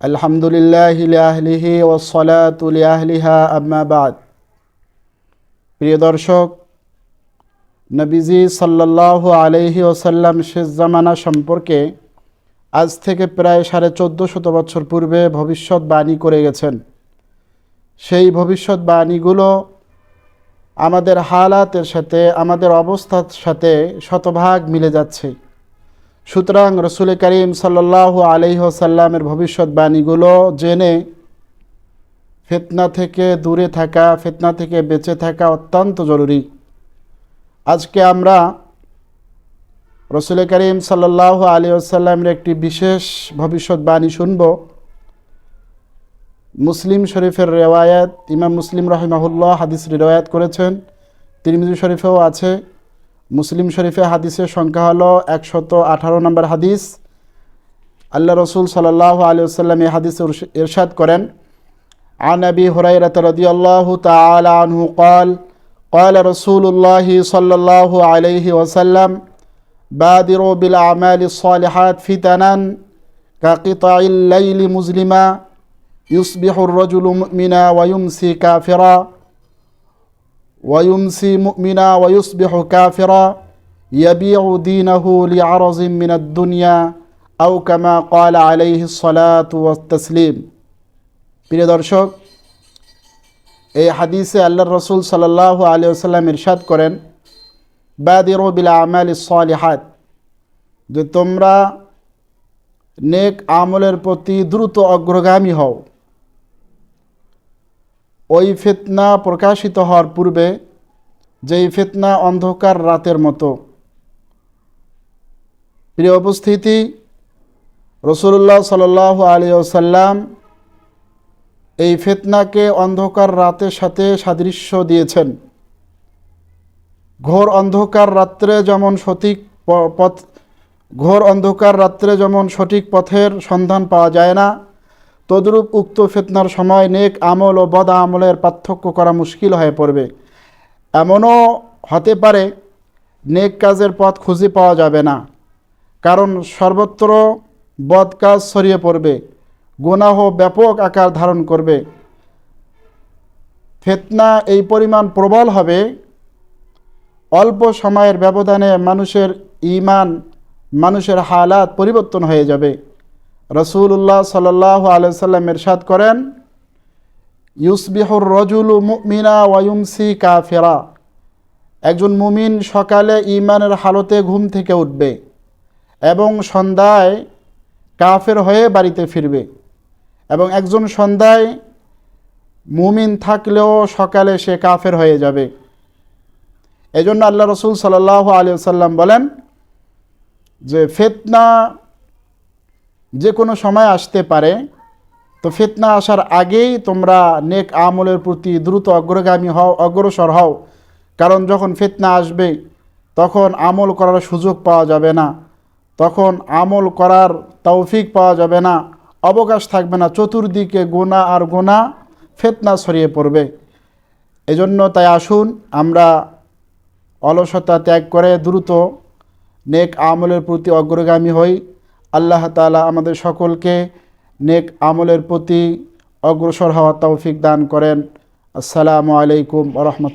الحمد لله لأهله والصلاة لأهلها أما بعد প্রিয় দর্শক নবীজি সাল্লাহ আলহি ওসাল্লাম শেষ জামানা সম্পর্কে আজ থেকে প্রায় সাড়ে চোদ্দো শত বছর পূর্বে ভবিষ্যৎবাণী করে গেছেন সেই ভবিষ্যৎবাণীগুলো আমাদের হালাতের সাথে আমাদের অবস্থার সাথে শতভাগ মিলে যাচ্ছে সুতরাং রসুল করিম সাল্লাহ আলহিহসাল্লামের ভবিষ্যৎবাণীগুলো জেনে ফেতনা থেকে দূরে থাকা, ফেতনা থেকে বেঁচে থাকা অত্যন্ত জরুরি। আজকে আমরা রসুল করিম সাল্লাহ আলী আসাল্লামের একটি বিশেষ ভবিষ্যৎবাণী শুনব। মুসলিম শরীফের রেওয়ায়াত, ইমাম মুসলিম রহিমাহুল্লাহ হাদিস রেওয়ায়াত করেছেন। তিরমিজি শরীফেও আছে। মুসলিম শরীফে হাদিসের সংখ্যা হলো একশত আঠারো নম্বর হাদিস আল্লাহ রসুল সাল্লাহ আলী আসাল্লাম এই হাদিসে ইরশাদ করেন عن أبي هريرة رضي الله تعالى عنه قال قال رسول الله صلى الله عليه وسلم بادروا بالأعمال الصالحات فتنا كقطع الليل مظلما يصبح الرجل مؤمنا ويمسي كافرا ওয়ুমসি মুমিনা ওয়ুসবিহ কাফেরা ইয়াবিউ দিনাহু লিআরজিম মিনাদ দুনিয়া আউ কামা কয়াল আলাইহি সলাত তসলিম প্রিয় দর্শক, এই হাদিসে আল্লাহ রসুল সাল্লাহ আলী আসাল্লাম ইরশাদ করেন, বাদির বিলা আমাল সলিহাত যে তোমরা নেক আমলের প্রতি দ্রুত অগ্রগামী হও। ওই ফেতনা প্রকাশিত হওয়ার পূর্বে, যেই ফেতনা অন্ধকার রাতের মতো। প্রিয় উপস্থিতি রসুল্লাহ সাল আলী আসাল্লাম এই ফেতনাকে অন্ধকার রাতের সাথে সাদৃশ্য দিয়েছেন। ঘোর অন্ধকার রাত্রে যেমন সঠিক পথ, ঘোর অন্ধকার রাত্রে যেমন সঠিক পথের সন্ধান পাওয়া যায় না তদ্রূপ উক্ত ফেতনার সময় নেক আমল ও বদ আমলের পার্থক্য করা মুশকিল হয়ে পড়বে। এমনও হতে পারে, নেক কাজের পথ খুঁজে পাওয়া যাবে না, কারণ সর্বত্র বদ কাজ ছড়িয়ে পড়বে, গুনাহ ব্যাপক আকার ধারণ করবে। ফেতনা এই পরিমাণ প্রবল হবে, অল্প সময়ের ব্যবধানে মানুষের ইমান মানুষের হালাত পরিবর্তন হয়ে যাবে। রসুল্লাহ সাল্লাহ আলসালাম এরশাদ করেন, ইউসবিহর রজুল মুমিনা ওয়ুমসি কাফেরা। একজন মুমিন সকালে ইমানের হালতে ঘুম থেকে উঠবে এবং সন্ধ্যায় কাফের হয়ে বাড়িতে ফিরবে এবং একজন সন্ধ্যায় মুমিন থাকলেও সকালে সে কাফের হয়ে যাবে। এজন্য আল্লাহ রসুল সাল্লাহ আলী সাল্লাম বলেন যে, ফেতনা যে কোনো সময় আসতে পারে, তো ফেতনা আসার আগেই তোমরা নেক আমলের প্রতি দ্রুত অগ্রগামী হও, অগ্রসর হও। কারণ যখন ফেতনা আসবে, তখন আমল করার সুযোগ পাওয়া যাবে না। তখন আমল করার তৌফিক পাওয়া যাবে না, অবকাশ থাকবে না, চতুর্দিকে গোনা আর গোনা ফেতনা ছড়িয়ে পড়বে। এজন্য তাই আসুন, আমরা অলসতা ত্যাগ করে দ্রুত নেক আমলের প্রতি অগ্রগামী হই। আল্লাহ তালা আমাদের সকলকে নেক আমলের প্রতি অগ্রসর হওয়া তৌফিক দান করেন। আসসালামু আলাইকুম রহমত